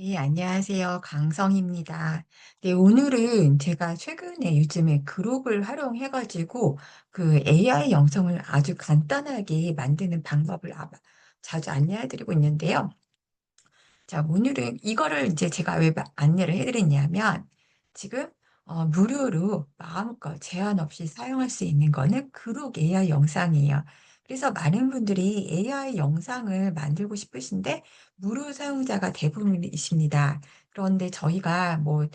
네, 안녕하세요. 강성입니다. 네, 오늘은 제가 최근에 요즘에 그룹을 활용해가지고 그 AI 영상을 아주 간단하게 만드는 방법을 아- 자주 안내해드리고 있는데요. 자, 오늘은 이거를 이제 제가 왜 마- 안내를 해드렸냐면, 지금 어, 무료로 마음껏 제한 없이 사용할 수 있는 거는 그룹 AI 영상이에요. 그래서 많은 분들이 AI 영상을 만들고 싶으신데, 무료 사용자가 대부분이십니다. 그런데 저희가 뭐,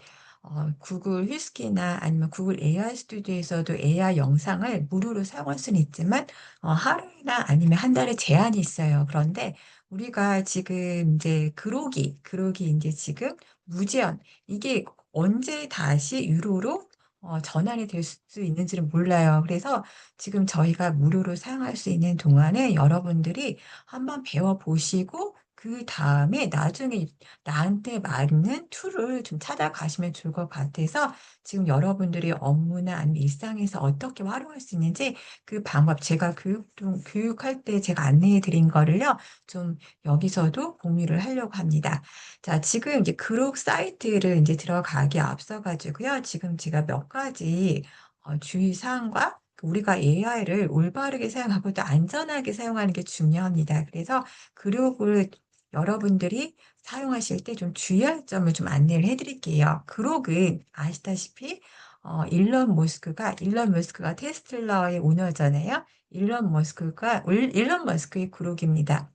어, 구글 휘스키나 아니면 구글 AI 스튜디오에서도 AI 영상을 무료로 사용할 수는 있지만, 어, 하루나 아니면 한 달에 제한이 있어요. 그런데 우리가 지금 이제 그로기, 그로기 이제 지금 무제한, 이게 언제 다시 유로로 어, 전환이 될 수 있는지는 몰라요. 그래서 지금 저희가 무료로 사용할 수 있는 동안에 여러분들이 한번 배워 보시고, 그 다음에 나중에 나한테 맞는 툴을 좀 찾아가시면 좋을 것 같아서 지금 여러분들이 업무나 아니면 일상에서 어떻게 활용할 수 있는지 그 방법 제가 교육, 좀 교육할 때 제가 안내해 드린 거를요, 좀 여기서도 공유를 하려고 합니다. 자, 지금 이제 그룹 사이트를 이제 들어가기 앞서 가지고요. 지금 제가 몇 가지 어, 주의사항과 우리가 AI를 올바르게 사용하고 또 안전하게 사용하는 게 중요합니다. 그래서 그룹을 여러분들이 사용하실 때 좀 주의할 점을 좀 안내를 해드릴게요. 그룹은 아시다시피 어, 일론 머스크가 일론 머스크가 테슬라의 오너잖아요. 일론 머스크가 일- 일론 머스크의 그룹입니다.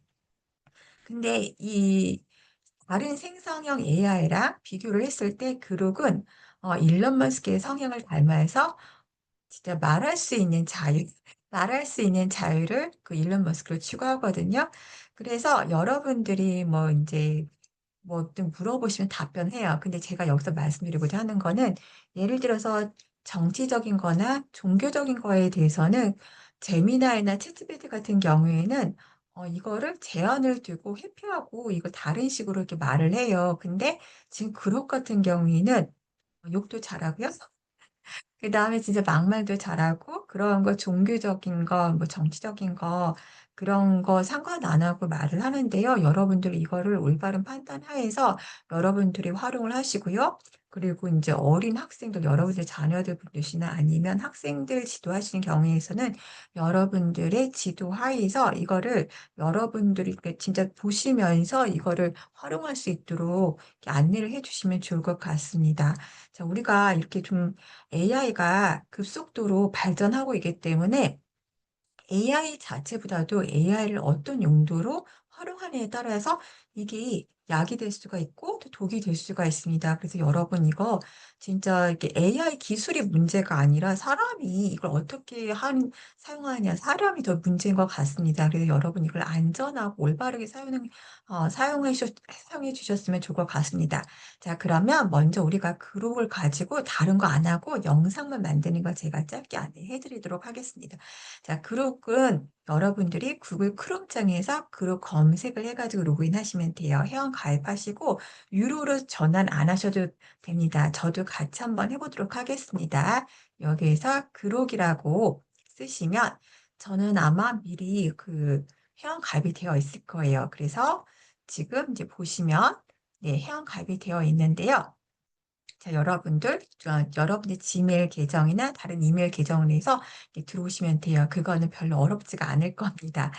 근데 이 다른 생성형 AI랑 비교를 했을 때 그룹은 어, 일론 머스크의 성향을 닮아서 진짜 말할 수 있는 자유, 말할 수 있는 자유를 그 일론 머스크로 추구하거든요. 그래서 여러분들이 뭐 이제 뭐든 물어보시면 답변해요. 근데 제가 여기서 말씀드리고자 하는 거는 예를 들어서 정치적인 거나 종교적인 거에 대해서는 제미나이나 챗지피티 같은 경우에는 어, 이거를 제한을 두고 회피하고 이거 다른 식으로 이렇게 말을 해요. 근데 지금 그룹 같은 경우에는 욕도 잘하고요. 그 다음에 진짜 막말도 잘하고 그런 거 종교적인 거, 뭐 정치적인 거 그런 거 상관 안 하고 말을 하는데요. 여러분들 이거를 올바른 판단 하에서 여러분들이 활용을 하시고요. 그리고 이제 어린 학생들, 여러분들 자녀들 분들이나 아니면 학생들 지도하시는 경우에서는 여러분들의 지도 하에서 이거를 여러분들이 진짜 보시면서 이거를 활용할 수 있도록 안내를 해주시면 좋을 것 같습니다. 자, 우리가 이렇게 좀 AI가 급속도로 발전하고 있기 때문에 AI 자체보다도 AI를 어떤 용도로 활용하느냐에 따라서 이게 약이 될 수가 있고 또 독이 될 수가 있습니다. 그래서 여러분 이거 진짜 이게 AI 기술이 문제가 아니라 사람이 이걸 어떻게 한, 사용하느냐, 사람이 더 문제인 것 같습니다. 그래서 여러분 이걸 안전하고 올바르게 사용, 어, 사용해 주셨, 사용해 주셨으면 좋을 것 같습니다. 자, 그러면 먼저 우리가 그룹을 가지고 다른 거 안 하고 영상만 만드는 거 제가 짧게 안내해 드리도록 하겠습니다. 자, 그룹은 여러분들이 구글 크롬장에서 그룹 검색을 해가지고 로그인 하시면 돼요. 회원 가입하시고 유료로 전환 안 하셔도 됩니다. 저도 같이 한번 해보도록 하겠습니다. 여기에서 그룹이라고 쓰시면 저는 아마 미리 그 회원 가입이 되어 있을 거예요. 그래서 지금 이제 보시면 네, 회원 가입이 되어 있는데요. 자, 여러분들, 저, 여러분의 지메일 계정이나 다른 이메일 이렇게 들어오시면 돼요. 그거는 별로 어렵지가 않을 겁니다.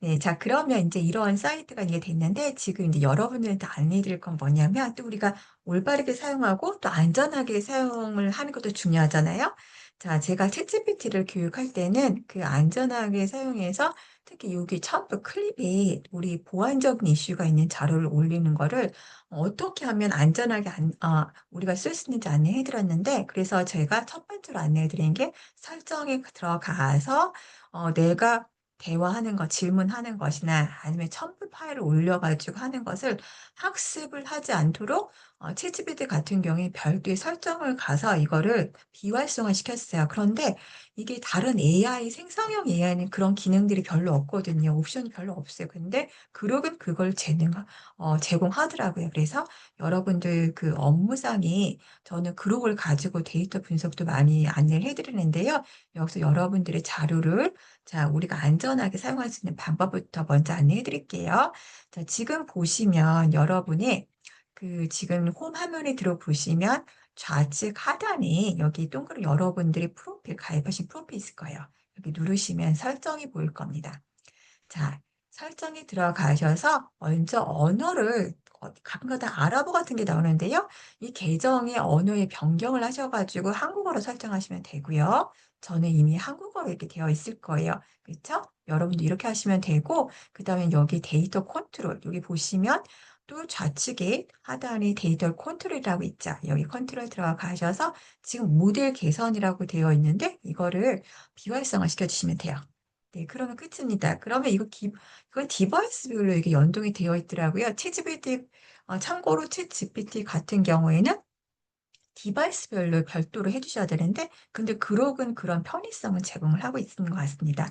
네, 자, 그러면 이제 이런 사이트가 이게 됐는데, 지금 이제 여러분들한테 안내해 드릴 건 뭐냐면, 또 우리가 올바르게 사용하고 또 안전하게 사용을 하는 것도 중요하잖아요. 자, 제가 챗GPT를 교육할 때는 그 안전하게 사용해서 특히 여기 처음부터 클립에 우리 보안적인 이슈가 있는 자료를 올리는 거를 어떻게 하면 안전하게 안, 아, 우리가 쓸 수 있는지 안내해 드렸는데, 그래서 제가 첫 번째로 안내해 드린 게 설정에 들어가서 어, 내가 대화하는 것, 질문하는 것이나 아니면 첨부 파일을 올려가지고 하는 것을 학습을 하지 않도록 어, 챗GPT 같은 경우에 별도의 설정을 가서 이거를 비활성화 시켰어요. 그런데 이게 다른 AI, 생성형 AI는 그런 기능들이 별로 없거든요. 옵션이 별로 없어요. 근데 그룹은 그걸 재능, 어, 제공하더라고요. 그래서 여러분들 그 업무상에 저는 그룹을 가지고 데이터 분석도 많이 안내를 해드리는데요. 여기서 여러분들의 자료를 자, 우리가 안전하게 사용할 수 있는 방법부터 먼저 안내해 드릴게요. 자, 지금 보시면 여러분의 그 지금 홈 화면에 들어보시면 좌측 하단에 여기 동그랗게 여러분들이 프로필 가입하신 프로필 있을 거예요. 여기 누르시면 설정이 보일 겁니다. 자, 설정에 들어가셔서 먼저 언어를 어, 가끔가다 아랍어 같은 게 나오는데요. 이 계정의 언어의 변경을 하셔가지고 한국어로 설정하시면 되고요. 저는 이미 한국어로 이렇게 되어 있을 거예요. 그렇죠? 여러분도 이렇게 하시면 되고 그 다음에 여기 데이터 컨트롤 여기 보시면 또 좌측에 하단에 데이터 컨트롤이라고 있죠. 여기 컨트롤 들어가셔서 지금 모델 개선이라고 되어 있는데 이거를 비활성화 시켜주시면 돼요. 네, 그러면 끝입니다. 그러면 이거 기, 이건 디바이스별로 이게 연동이 되어 있더라고요. 챗GPT, 어, 참고로 챗GPT 같은 경우에는 디바이스별로 별도로 해주셔야 되는데, 근데 그록은 그런 편의성은 제공을 하고 있는 것 같습니다.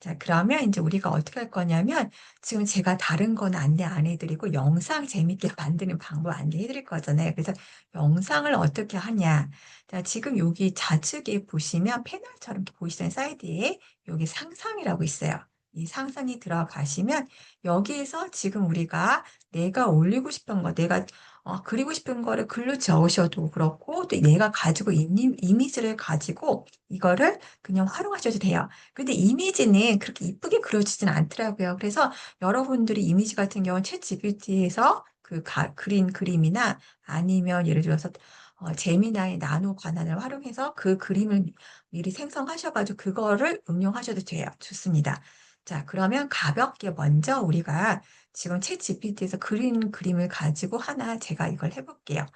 자, 그러면 이제 우리가 어떻게 할 거냐면, 지금 제가 다른 건 안내 안 해드리고, 영상 재밌게 만드는 방법 안내해 드릴 거잖아요. 그래서 영상을 어떻게 하냐. 자, 지금 여기 좌측에 보시면 패널처럼 보이시는 사이드에 여기 상상이라고 있어요. 이 상상이 들어가시면 여기에서 지금 우리가 내가 올리고 싶은 거, 내가 어, 그리고 싶은 거를 글로 적으셔도 그렇고 또 내가 가지고 있는 이미지를 가지고 이거를 그냥 활용하셔도 돼요. 근데 이미지는 그렇게 이쁘게 그려지진 않더라고요. 그래서 여러분들이 이미지 같은 경우는 챗 GPT에서 그 가, 그린 그림이나 아니면 예를 들어서 어, 제미나의 나노 관한을 활용해서 그 그림을 미리 생성하셔가지고 그거를 응용하셔도 돼요. 좋습니다. 자, 그러면 가볍게 먼저 우리가 지금 챗 GPT에서 그린 그림을 가지고 하나 제가 이걸 해볼게요.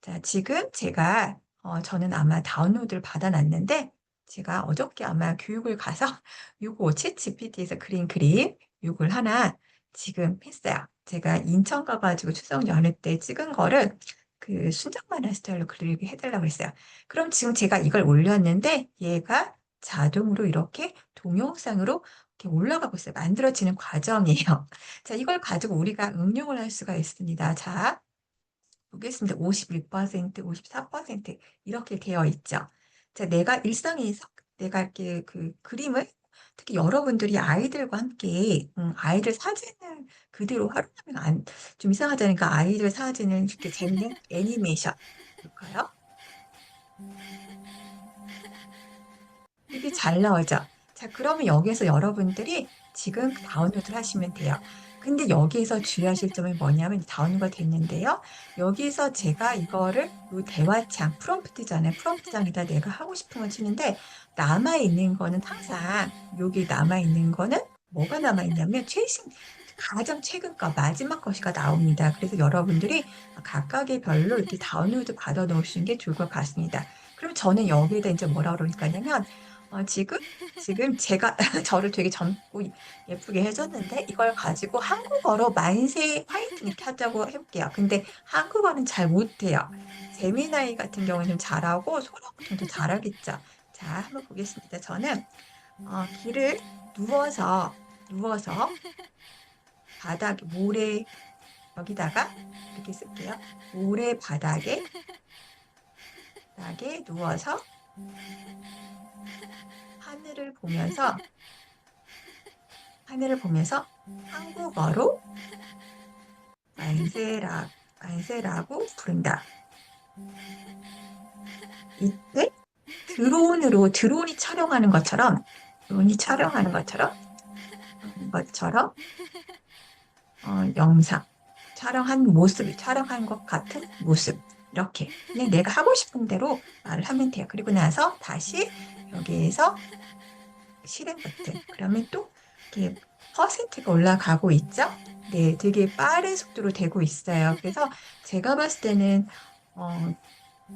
자, 지금 제가 어, 저는 아마 다운로드를 받아놨는데 제가 어저께 아마 교육을 가서 요거 챗 GPT에서 그린 그림 요걸 하나 지금 했어요. 제가 인천 가가지고 추석 연휴 때 찍은 거를 그 순정 만화 스타일로 그리게 해달라고 했어요. 그럼 지금 제가 이걸 올렸는데 얘가 자동으로 이렇게 동영상으로 올라가고 있어요. 만들어지는 과정이에요. 자, 이걸 가지고 우리가 응용을 할 수가 있습니다. 자, 보겠습니다. 51%, 54% 이렇게 되어 있죠. 자, 내가 일상에서 내가 이렇게 그 그림을 특히 여러분들이 아이들과 함께 음, 아이들 사진을 그대로 활용하면 안, 좀 이상하다니까 아이들 사진을 이렇게 재밌는 애니메이션 볼까요? 이게 잘 나오죠? 자, 그러면 여기에서 여러분들이 지금 다운로드를 하시면 돼요. 근데 여기에서 주의하실 점이 뭐냐면 다운로드가 됐는데요. 여기서 제가 이거를 요 대화창, 프롬프트잖아요. 프롬프트장에다 내가 하고 싶은 걸 치는데 남아있는 거는 항상 여기 남아있는 거는 뭐가 남아있냐면 최신 가장 최근 거 마지막 것이가 나옵니다. 그래서 여러분들이 각각의 별로 이렇게 다운로드 받아 놓으시는 게 좋을 것 같습니다. 그럼 저는 여기에다 이제 뭐라 그러니까냐면 어, 지금 지금 제가 저를 되게 젊고 예쁘게 해줬는데 이걸 가지고 한국어로 만세 화이팅 이렇게 하자고 해볼게요. 근데 한국어는 잘 못해요. 재미나이 같은 경우는 좀 잘하고 소라 같은 도 잘하겠죠. 자, 한번 보겠습니다. 저는 어, 길을 누워서 누워서 바닥 모래 여기다가 이렇게 쓸게요. 모래 바닥에 바닥에 누워서 하늘을 보면서 하늘을 보면서 한국어로 만세라 만세라고 부른다. 이때 드론으로 드론이 촬영하는 것처럼 드론이 촬영하는 것처럼 것처럼 어, 영상 촬영한 모습 촬영한 것 같은 모습 이렇게 그냥 내가 하고 싶은 대로 말을 하면 돼요. 그리고 나서 다시 여기에서 실행 버튼 그러면 또 이렇게 퍼센트가 올라가고 있죠. 네, 되게 빠른 속도로 되고 있어요. 그래서 제가 봤을 때는 어,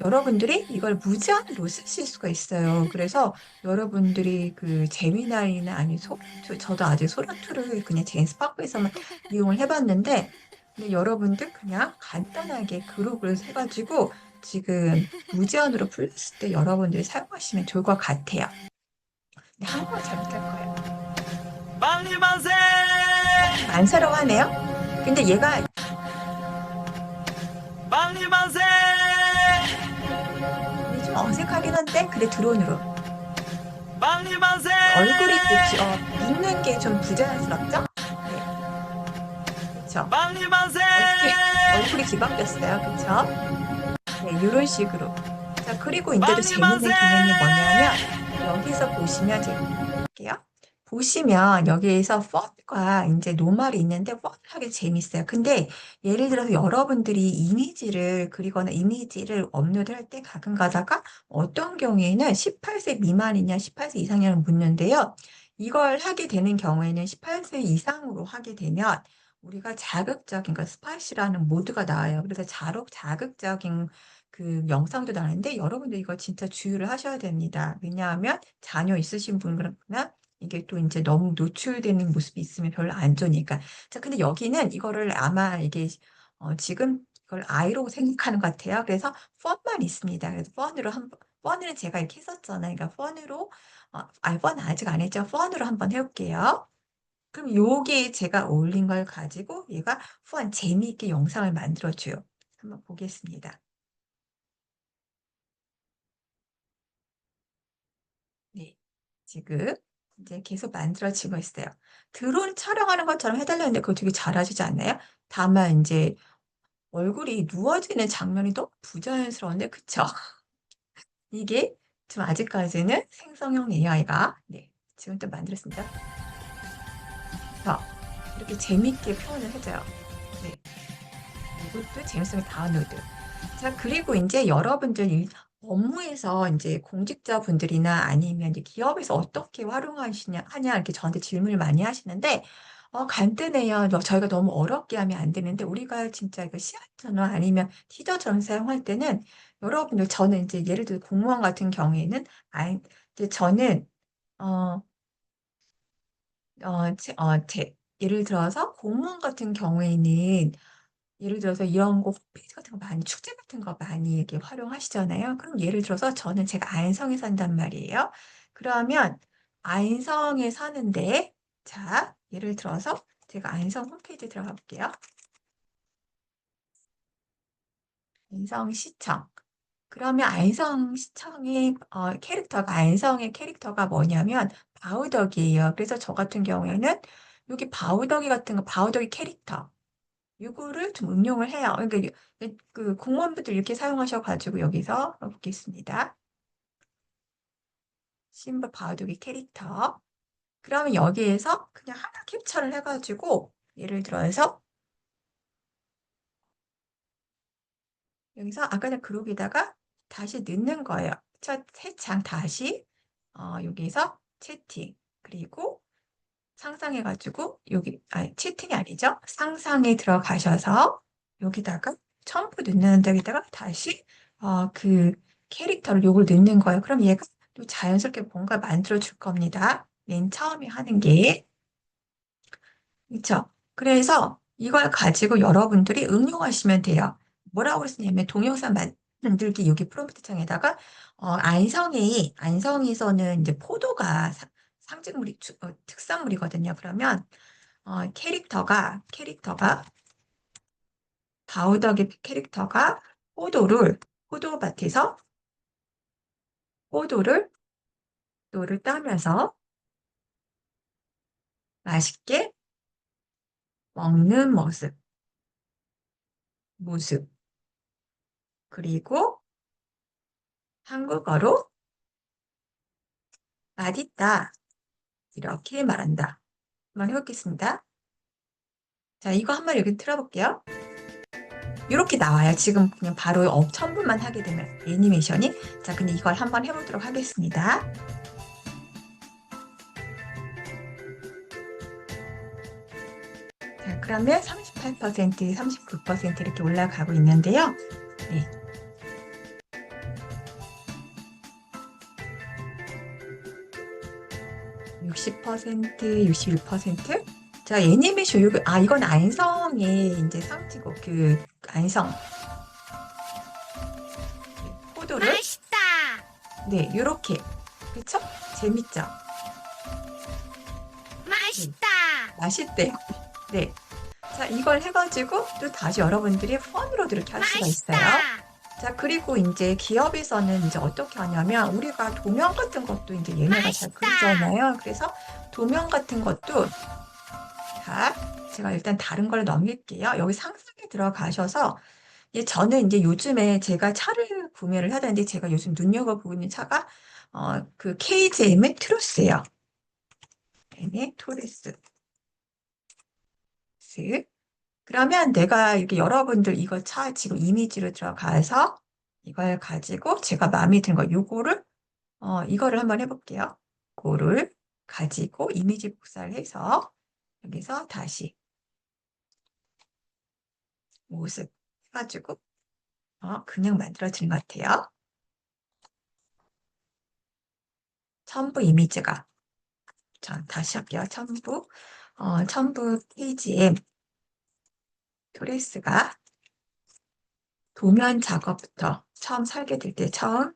여러분들이 이걸 무제한으로 쓰실 수가 있어요. 그래서 여러분들이 그 재미나이나 아니 소라투 저도 아직 소라투를 그냥 제인스파크에서만 이용을 해봤는데 근데 여러분들 그냥 간단하게 그룹을 해가지고 지금 무제한으로 풀렸을 때 여러분들이 사용하시면 좋을 것 같아요. 네, 한국어 잘 못할 거예요. 빨리 만세! 안쓰러워하네요. 근데 얘가 빨리 만세! 좀 어색하긴 한데 그래 드론으로 빨리 만세! 얼굴이 그, 어, 웃는 게 좀 부자연스럽죠? 네. 그렇죠. 빨리 만세! 어떻게 얼굴이 뒤바뀌었어요. 그쵸? 네, 이런 식으로. 자, 그리고 빨리 재밌는! 기능이 뭐냐면, 여기서 보시면, 제가 볼게요. 보시면 여기에서 펀과 이제 노말이 있는데 펀 하기 재밌어요. 근데 예를 들어서 여러분들이 이미지를 그리거나 이미지를 업로드할 때 가끔 가다가 어떤 경우에는 18세 미만이냐 18세 이상이냐를 묻는데요. 이걸 하게 되는 경우에는 18세 이상으로 하게 되면 우리가 자극적인 그 스파이시라는 모드가 나와요. 그래서 자록 자극적인 그 영상도 나오는데 여러분들 이거 진짜 주의를 하셔야 됩니다. 왜냐하면 자녀 있으신 분들은 이게 또 이제 너무 노출되는 모습이 있으면 별로 안 좋으니까. 자, 근데 여기는 이거를 아마 이게 어, 지금 이걸 아이로 생각하는 것 같아요. 그래서 펀만 있습니다. 그래서 펀으로 한 펀을 제가 이렇게 했었잖아요. 그러니까 펀으로 어, 아, 펀 아직 안 했죠. 펀으로 한번 해볼게요. 그럼 요게 제가 올린 걸 가지고 얘가 펀 재미있게 영상을 만들어줘요. 한번 보겠습니다. 네, 지금 이제 계속 만들어지고 있어요. 드론 촬영하는 것처럼 해달라는데 그거 되게 잘하시지 않나요? 다만 이제 얼굴이 누워지는 장면이 너무 부자연스러운데 그쵸? 이게 지금 아직까지는 생성형 AI가 네, 지금 또 만들었습니다. 자, 이렇게 재밌게 표현을 해줘요. 네. 이것도 재밌으면 다운로드. 자, 그리고 이제 여러분들 일- 업무에서 이제 공직자분들이나 아니면 이제 기업에서 어떻게 활용하시냐, 하냐, 이렇게 저한테 질문을 많이 하시는데, 어, 간단해요. 너- 저희가 너무 어렵게 하면 안 되는데, 우리가 진짜 이거 시험처럼 아니면 티저처럼 사용할 때는, 여러분들, 저는 이제 예를 들어 공무원 같은 경우에는, 아, 이제 저는, 어, 어, 제, 어, 제, 예를 들어서 공무원 같은 경우에는 예를 들어서 이런 거 홈페이지 같은 거 많이 축제 같은 거 많이 이렇게 활용하시잖아요. 그럼 예를 들어서 저는 제가 안성에 산단 말이에요. 그러면 안성에 사는데 자, 예를 들어서 제가 안성 홈페이지 들어가 볼게요. 안성시청. 그러면 안성 시청의 어, 캐릭터가 안성의 캐릭터가 뭐냐면 바우덕이에요. 그래서 저 같은 경우에는 여기 바우덕이 같은 거 바우덕이 캐릭터 이거를 좀 응용을 해요. 그러니까 이- 그 공무원분들 이렇게 사용하셔가지고 여기서 보겠습니다. 심벌 바우독이 캐릭터. 그러면 여기에서 그냥 하나 캡처를 해가지고 예를 들어서 여기서 아까 전 그룹에다가 다시 넣는 거예요. 첫세장 다시 어, 여기서 채팅 그리고 상상해가지고 여기 아 채팅이 아니죠? 상상에 들어가셔서 여기다가 첨부 넣는 데다가 다시 어, 그 캐릭터를 요걸 넣는 거예요. 그럼 얘가 또 자연스럽게 뭔가 만들어 줄 겁니다. 맨 처음에 하는 게 그렇죠? 그래서 이걸 가지고 여러분들이 응용하시면 돼요. 뭐라고 그랬냐면 동영상 만 들기 여기 프롬프트 창에다가 어, 안성이 안성에서는 이제 포도가 사- 상징물이 주- 어, 특산물이거든요. 그러면 어, 캐릭터가 캐릭터가 바우덕의 캐릭터가 포도를 포도밭에서 포도를 포도를 따면서 맛있게 먹는 모습 모습 그리고 한국어로 맛있다 이렇게 말한다. 한번 해보겠습니다. 자, 이거 한 번 여기 틀어볼게요. 이렇게 나와요. 지금 그냥 바로 업 첨부만 하게 되면 애니메이션이. 자, 근데 이걸 한번 해보도록 하겠습니다. 자, 그러면 38%, 39% 이렇게 올라가고 있는데요. 네. (60%) (61%) 자 애니메이션 요거 아 이건 안성의 이제 상징고 그 안성. 네, 포도를 맛있다. 네 요렇게. 그쵸? 재밌죠? 맛있다. 맛있대요. 네. 자 이걸 해가지고 또 다시 여러분들이 펀으로도 이렇게 할 수가. 있어요 자, 그리고 이제 기업에서는 이제 어떻게 하냐면 우리가 도면 같은 것도 이제 얘네가 잘. 그리잖아요. 그래서 도면 같은 것도 자, 제가 일단 다른 걸 넘길게요. 여기 상상에 들어가셔서 예, 저는 이제 요즘에 제가 차를 구매를 하다는데 제가 요즘 눈여겨보고 있는 차가 어, 그 KGM의 트루스예요. 네, 토레스. 그러면 내가 이렇게 여러분들 이거 차 지금 이미지로 들어가서 이걸 가지고 제가 마음에 드는 거 요거를 어, 이거를 한번 해볼게요. 그거를 가지고 이미지 복사를 해서 여기서 다시 모습 해가지고 어, 그냥 만들어지는 것 같아요. 첨부 이미지가 자 다시 할게요. 첨부 어, 첨부 페이지에 토레스가 도면 작업부터 처음 설계될 때 처음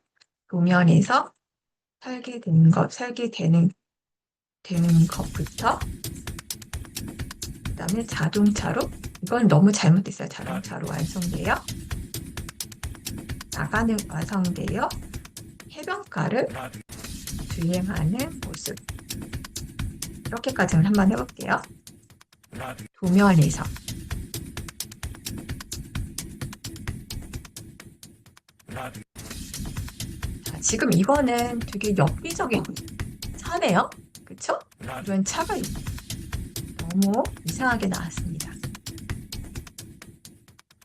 도면에서 설계되는 것 설계되는 되는 것부터 그다음에 자동차로 이건 너무 잘못됐어요. 자동차로 완성돼요. 나가는 완성돼요. 해변가를 주행하는 모습. 이렇게까지는 한번 해볼게요. 도면에서 지금 이거는 되게 엽기적인 차네요. 그쵸? 이런 차가 너무 이상하게 나왔습니다.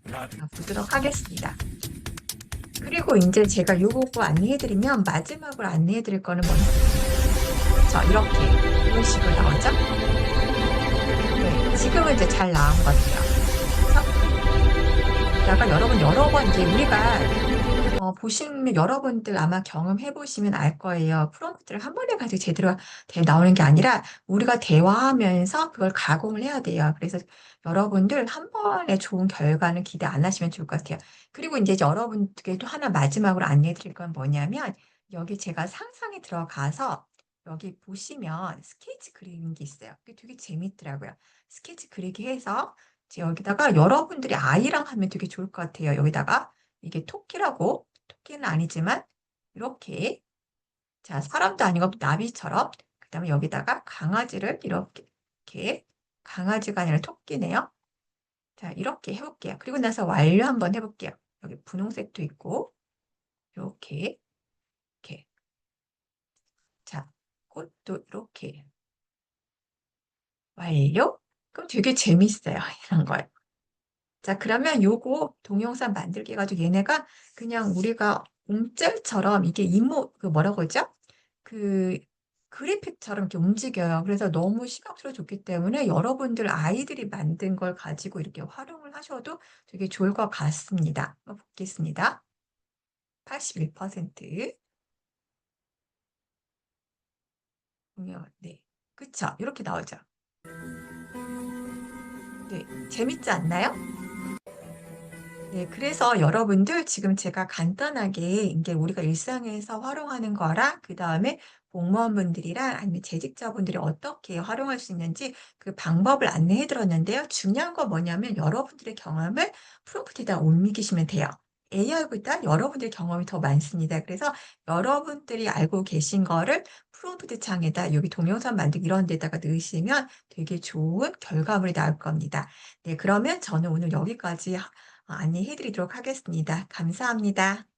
자, 보도록 하겠습니다. 그리고 이제 제가 요거 안내해드리면 마지막으로 안내해드릴 거는 뭐냐? 자, 이렇게 이런 식으로 나오죠? 네, 지금은 이제 잘 나온 것 같아요. 약간 여러분 여러 번 이제 우리가 어, 보시면 여러분들 아마 경험해 보시면 알 거예요. 프롬프트를 한 번에 가지고 제대로 대- 나오는 게 아니라 우리가 대화하면서 그걸 가공을 해야 돼요. 그래서 여러분들 한 번에 좋은 결과는 기대 안 하시면 좋을 것 같아요. 그리고 이제 여러분께 또 하나 마지막으로 안내해 드릴 건 뭐냐면 여기 제가 상상에 들어가서 여기 보시면 스케치 그리는 게 있어요. 그게 되게 재밌더라고요. 스케치 그리기 해서 여기다가 여러분들이 아이랑 하면 되게 좋을 것 같아요. 여기다가 이게 토끼라고 토끼는 아니지만 이렇게 자 사람도 아니고 나비처럼 그 다음에 여기다가 강아지를 이렇게 이렇게 강아지가 아니라 토끼네요. 자 이렇게 해볼게요. 그리고 나서 완료 한번 해볼게요. 여기 분홍색도 있고 이렇게 이렇게 자 꽃도 이렇게 완료. 그럼 되게 재밌어요. 이런 걸. 자, 그러면 요거 동영상 만들기 해가지고 얘네가 그냥 우리가 움짤처럼 이게 이모, 그 뭐라고 하죠? 그 그래픽처럼 이렇게 움직여요. 그래서 너무 시각적으로 좋기 때문에 여러분들 아이들이 만든 걸 가지고 이렇게 활용을 하셔도 되게 좋을 것 같습니다. 한번 보겠습니다. 81%. 보면, 네. 그쵸? 이렇게 나오죠. 네. 재밌지 않나요? 네, 그래서 여러분들 지금 제가 간단하게 이게 우리가 일상에서 활용하는 거랑 그 다음에 공무원분들이랑 아니면 재직자분들이 어떻게 활용할 수 있는지 그 방법을 안내해 드렸는데요. 중요한 건 뭐냐면 여러분들의 경험을 프롬프트에다 옮기시면 돼요. AI보다 여러분들의 경험이 더 많습니다. 그래서 여러분들이 알고 계신 거를 프롬프트 창에다 여기 동영상 만들기 이런 데다가 넣으시면 되게 좋은 결과물이 나올 겁니다. 네, 그러면 저는 오늘 여기까지 안내해 드리도록 하겠습니다. 감사합니다.